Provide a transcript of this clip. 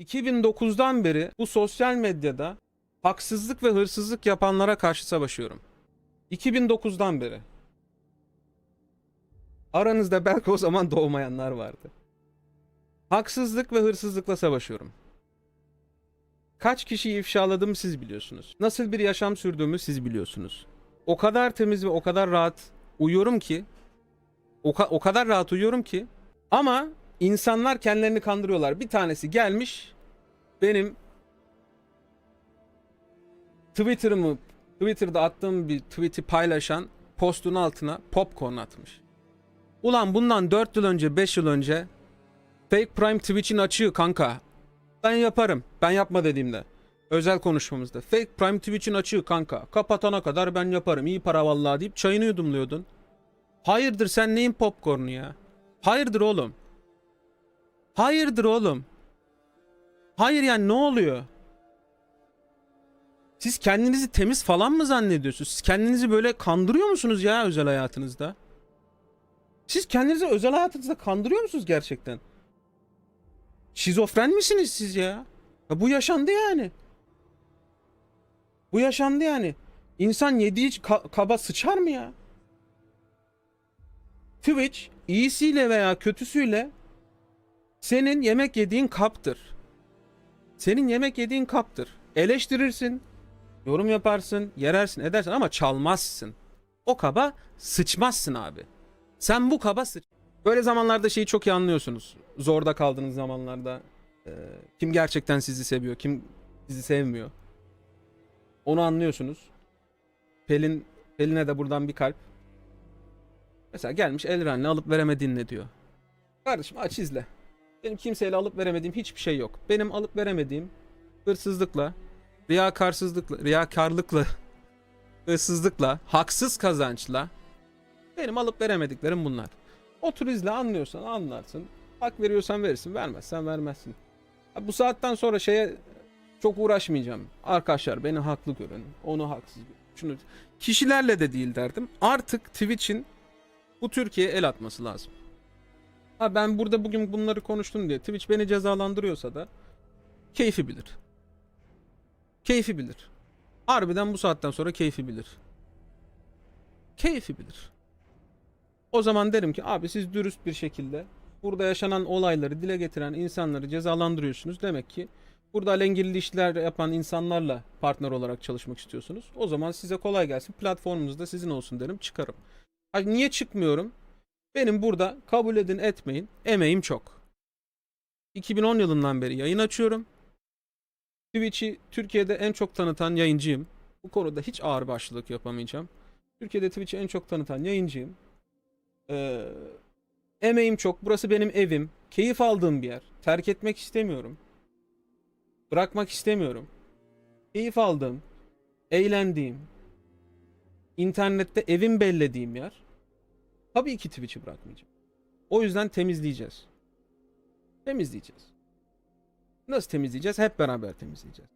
2009'dan beri bu sosyal medyada haksızlık ve hırsızlık yapanlara karşı savaşıyorum. 2009'dan beri. Aranızda belki o zaman doğmayanlar vardı. Haksızlık ve hırsızlıkla savaşıyorum. Kaç kişiyi ifşaladım siz biliyorsunuz. Nasıl bir yaşam sürdüğümü siz biliyorsunuz. O kadar temiz ve o kadar rahat uyuyorum ki o, ka- o kadar rahat uyuyorum ki ama insanlar kendilerini kandırıyorlar. Bir tanesi gelmiş benim Twitter'ımı Twitter'da attığım bir tweet'i paylaşan postun altına popcorn atmış. Ulan bundan 4 yıl önce 5 yıl önce Fake Prime Twitch'in açığı kanka. Ben yaparım. Ben yapma dediğimde. Özel konuşmamızda. Fake Prime Twitch'in açığı kanka. Kapatana kadar ben yaparım. İyi para vallahi deyip çayını yudumluyordun. Hayırdır sen neyin popcornu ya? Hayırdır oğlum? Hayırdır oğlum? Hayır yani ne oluyor? Siz kendinizi temiz falan mı zannediyorsunuz? Siz kendinizi böyle kandırıyor musunuz ya özel hayatınızda? Siz kendinizi özel hayatınızda kandırıyor musunuz gerçekten? Şizofren misiniz siz ya? ya bu yaşandı yani. Bu yaşandı yani. İnsan yediği ka- kaba sıçar mı ya? Twitch iyisiyle veya kötüsüyle senin yemek yediğin kaptır. Senin yemek yediğin kaptır. Eleştirirsin, yorum yaparsın, yerersin, edersin ama çalmazsın. O kaba sıçmazsın abi. Sen bu kaba sıç. Böyle zamanlarda şeyi çok iyi anlıyorsunuz. Zorda kaldığınız zamanlarda e, kim gerçekten sizi seviyor, kim sizi sevmiyor. Onu anlıyorsunuz. Pelin Pelin'e de buradan bir kalp. Mesela gelmiş Elren'le alıp veremediğin ne diyor. Kardeşim aç izle. Benim kimseyle alıp veremediğim hiçbir şey yok. Benim alıp veremediğim hırsızlıkla, riyakarsızlıkla, riyakarlıkla, hırsızlıkla, haksız kazançla benim alıp veremediklerim bunlar. Otur izle anlıyorsan anlarsın. Hak veriyorsan verirsin, vermezsen vermezsin. Bu saatten sonra şeye çok uğraşmayacağım. Arkadaşlar beni haklı görün, onu haksız görün. Şunu kişilerle de değil derdim. Artık Twitch'in bu Türkiye'ye el atması lazım. Ha ben burada bugün bunları konuştum diye Twitch beni cezalandırıyorsa da keyfi bilir. Keyfi bilir. Harbiden bu saatten sonra keyfi bilir. Keyfi bilir. O zaman derim ki abi siz dürüst bir şekilde burada yaşanan olayları dile getiren insanları cezalandırıyorsunuz. Demek ki burada alengirli işler yapan insanlarla partner olarak çalışmak istiyorsunuz. O zaman size kolay gelsin. Platformunuz da sizin olsun derim çıkarım. Ha, niye çıkmıyorum? Benim burada kabul edin etmeyin emeğim çok. 2010 yılından beri yayın açıyorum. Twitch'i Türkiye'de en çok tanıtan yayıncıyım. Bu konuda hiç ağır başlılık yapamayacağım. Türkiye'de Twitch'i en çok tanıtan yayıncıyım. Ee, emeğim çok. Burası benim evim. Keyif aldığım bir yer. Terk etmek istemiyorum. Bırakmak istemiyorum. Keyif aldığım, eğlendiğim, internette evim bellediğim yer. Tabii ki Twitch'i bırakmayacağım. O yüzden temizleyeceğiz. Temizleyeceğiz. Nasıl temizleyeceğiz? Hep beraber temizleyeceğiz.